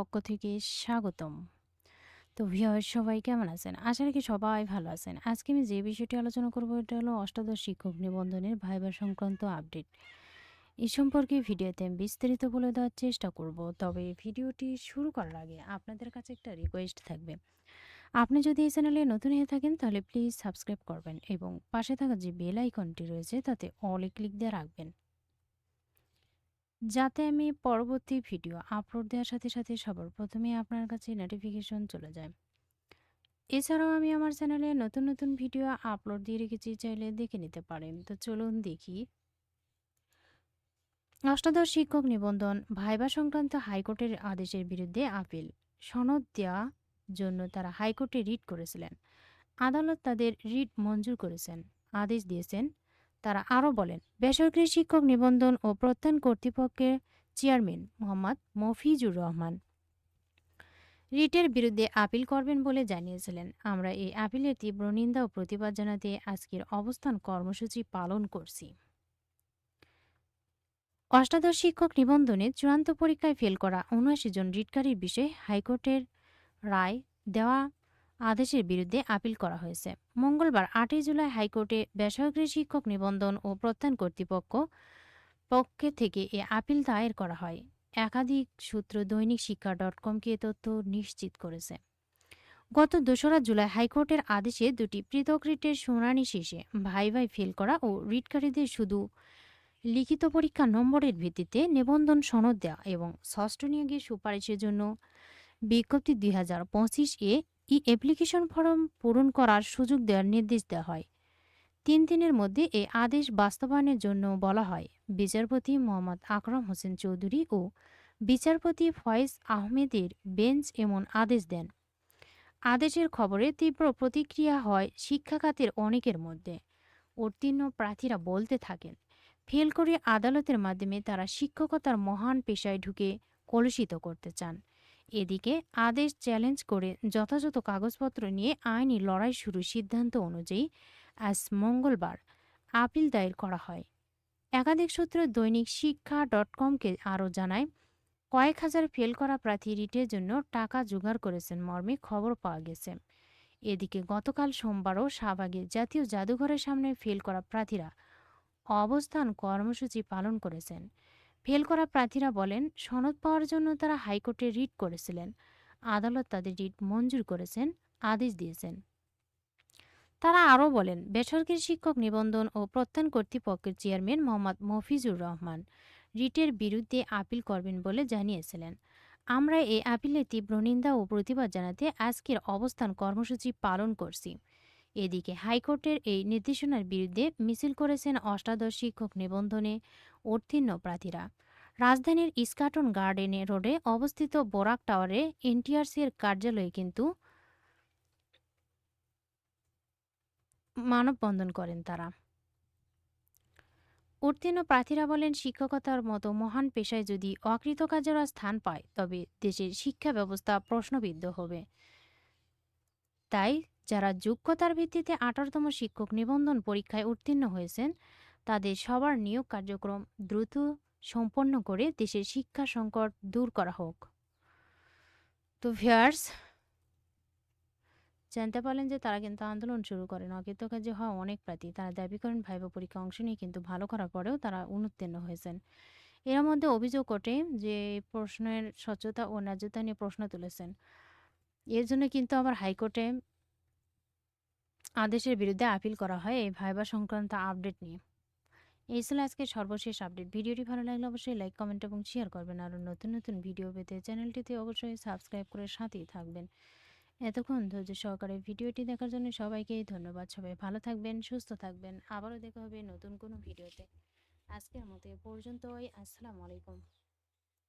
পক্ষ থেকে স্বাগতম। তো ভিউয়ার সবাই কেমন আছেন? আশা রাখি সবাই ভালো আছেন। আজকে আমি যে বিষয়টি আলোচনা করব, এটা হলো অষ্টাদশ শিক্ষক নিবন্ধনের ভাইবার সংক্রান্ত আপডেট এই সম্পর্কে ভিডিওতে আমি বিস্তারিত বলে দেওয়ার চেষ্টা করব, তবে ভিডিওটি শুরু করার আগে আপনাদের কাছে একটা রিকোয়েস্ট থাকবে। আপনি যদি এই চ্যানেলে নতুন হয়ে থাকেন, তাহলে প্লিজ সাবস্ক্রাইব করবেন এবং পাশে থাকা যে বেল আইকনটি রয়েছে, তাতে অলে ক্লিক দিয়ে রাখবেন। যাতে আমি পরবর্তী ভিডিও আপলোড দেওয়ার সাথে সাথে সবার প্রথমে আপনার কাছে নোটিফিকেশন চলে যায়। এছাড়াও আমি আমার চ্যানেলে নতুন নতুন ভিডিও আপলোড দিয়ে রেখেছি, চাইলে দেখে নিতে পারেন। তো চলুন দেখি। অষ্টাদশ শিক্ষক নিবন্ধন, ভাইবা সংক্রান্ত হাইকোর্টের আদেশের বিরুদ্ধে আপিল। সনদ দেওয়া জন্য তারা হাইকোর্টে রিট করেছিলেন। আদালত তাদের রিট মঞ্জুর করেছেন। আদেশ দিয়েছেন তারা আরও বলেন, বেসরকারি শিক্ষক নিবন্ধন ও প্রত্যয়ন কর্তৃপক্ষের চেয়ারম্যান মোহাম্মদ মফিজুর রহমান। রিটের বিরুদ্ধে আপিল করবেন বলে জানিয়েছিলেন। আমরা এই আপিলের তীব্র নিন্দা ও প্রতিবাদ জানাতে আজকের অবস্থান কর্মসূচি পালন করছি। অষ্টাদশ শিক্ষক নিবন্ধনে চূড়ান্ত পরীক্ষায় ফেল করা উনআশি জন রিটকারীর বিষয়ে হাইকোর্টের রায় দেওয়া আদেশের বিরুদ্ধে আপিল করা হয়েছে। মঙ্গলবার আটই জুলাই হাইকোর্টে বেসরকারি শিক্ষক নিবন্ধন ও প্রত্যান কর্তৃপক্ষ পক্ষে থেকে এ আপিল দায়ের করা হয়। একাধিক সূত্র দৈনিক শিক্ষা ডট কমকে তথ্য নিশ্চিত করেছে। গত দোসরা জুলাই হাইকোর্টের আদেশে দুটি পৃথক রিটের শুনানি শেষে ভাই ভাই ফেল করা ও রিটকারীদের শুধু লিখিত পরীক্ষা নম্বরের ভিত্তিতে নিবন্ধন সনদ দেওয়া এবং ষষ্ঠ নিয়োগের সুপারিশের জন্য বিজ্ঞপ্তি দুই হাজার পঁচিশ এ ই অ্যাপ্লিকেশন ফর্ম পূরণ করার সুযোগ দেওয়ার নির্দেশ দেওয়া হয়। তিন দিনের মধ্যে এই আদেশ বাস্তবায়নের জন্য বলা হয়। বিচারপতি মোহাম্মদ আকরম হোসেন চৌধুরী ও বিচারপতি ফয়েজ আহমেদের বেঞ্চ এমন আদেশ দেন। আদেশের খবরে তীব্র প্রতিক্রিয়া হয় শিক্ষাখাতের অনেকের মধ্যে। উত্তীর্ণ প্রার্থীরা বলতে থাকেন, ফেল করে আদালতের মাধ্যমে তারা শিক্ষকতার মহান পেশায় ঢুকে কলুষিত করতে চান। এদিকে আদেশ চ্যালেঞ্জ করে যথাযথ কাগজপত্র নিয়ে আইনি লড়াই শুরু সিদ্ধান্ত অনুযায়ী আজ মঙ্গলবার আপিল দায়ের করা হয়। একাধিক সূত্র দৈনিক শিক্ষা ডট কমকে আরও জানায়, কয়েক হাজার ফেল করা প্রার্থী রিটের জন্য টাকা জোগাড় করেছেন মর্মে খবর পাওয়া গেছে। এদিকে গতকাল সোমবারও শাহবাগে জাতীয় জাদুঘরের সামনে ফেল করা প্রার্থীরা অবস্থান কর্মসূচি পালন করেছেন। ফেল করা প্রার্থীরা বলেন, সনদ পাওয়ার জন্য তারা হাইকোর্টে রিট করেছিলেন। আদালত তাদের রিট মঞ্জুর করেছেন, আদেশ দিয়েছেন। তারা আরও বলেন, বেসরকারি শিক্ষক নিবন্ধন ও প্রত্যয়ন কর্তৃপক্ষের চেয়ারম্যান মোহাম্মদ মফিজুর রহমান রিটের বিরুদ্ধে আপিল করবেন বলে জানিয়েছিলেন। আমরা এই আপিলের তীব্র নিন্দা ও প্রতিবাদ জানাতে আজকের অবস্থান কর্মসূচি পালন করছি। এদিকে হাইকোর্টের এই নির্দেশনার বিরুদ্ধে মিছিল করেছেন অষ্টাদশ শিক্ষক নিবন্ধনে উত্তীর্ণ প্রার্থীরা। রাজধানীর ইস্কাটন গার্ডেনে রোডে অবস্থিত বোরাক টাওয়ারে এনটিআরসির কার্যালয়ে কিন্তু মানববন্ধন করেন তারা। উত্তীর্ণ প্রার্থীরা বলেন, শিক্ষকতার মতো মহান পেশায় যদি অকৃতকার্যরা স্থান পায়, তবে দেশের শিক্ষা ব্যবস্থা প্রশ্নবিদ্ধ হবে। তাই যারা যোগ্যতার ভিত্তিতে আঠারোতম শিক্ষক নিবন্ধন পরীক্ষায় উত্তীর্ণ হয়েছেন, তাদের সবার নিয়োগ কার্যক্রম দ্রুত সম্পন্ন করে দেশের শিক্ষা সংকট দূর করা হোক। তো ভিয়ার্স জানতে পারলেন যে তারা কিন্তু আন্দোলন শুরু করেন। অকৃতকার্য হওয়া অনেক প্রার্থী, তারা দাবি করেন ভাইবা পরীক্ষা অংশ নিয়ে কিন্তু ভালো করার পরেও তারা অনুত্তীর্ণ হয়েছেন। এর মধ্যে অভিযোগ ওঠে যে প্রশ্নের স্বচ্ছতা ও ন্যায্যতা নিয়ে প্রশ্ন তুলেছেন। এর জন্য কিন্তু আবার হাইকোর্টে আদেশের বিরুদ্ধে আপিল করা হয় এই ভাইবা সংক্রান্ত আপডেট নিয়ে। এই ছিল আজকের সর্বশেষ আপডেট। ভিডিওটি ভালো লাগলে অবশ্যই লাইক, কমেন্ট এবং শেয়ার করবেন। আরও নতুন নতুন ভিডিও পেতে চ্যানেলটিতে অবশ্যই সাবস্ক্রাইব করে সাথেই থাকবেন। এতক্ষণ ধৈর্য সহকারে ভিডিওটি দেখার জন্য সবাইকে ধন্যবাদ। সবাই ভালো থাকবেন, সুস্থ থাকবেন। আবারও দেখা হবে নতুন কোনো ভিডিওতে। আজকের মতো এ পর্যন্তই। আসসালামু আলাইকুম।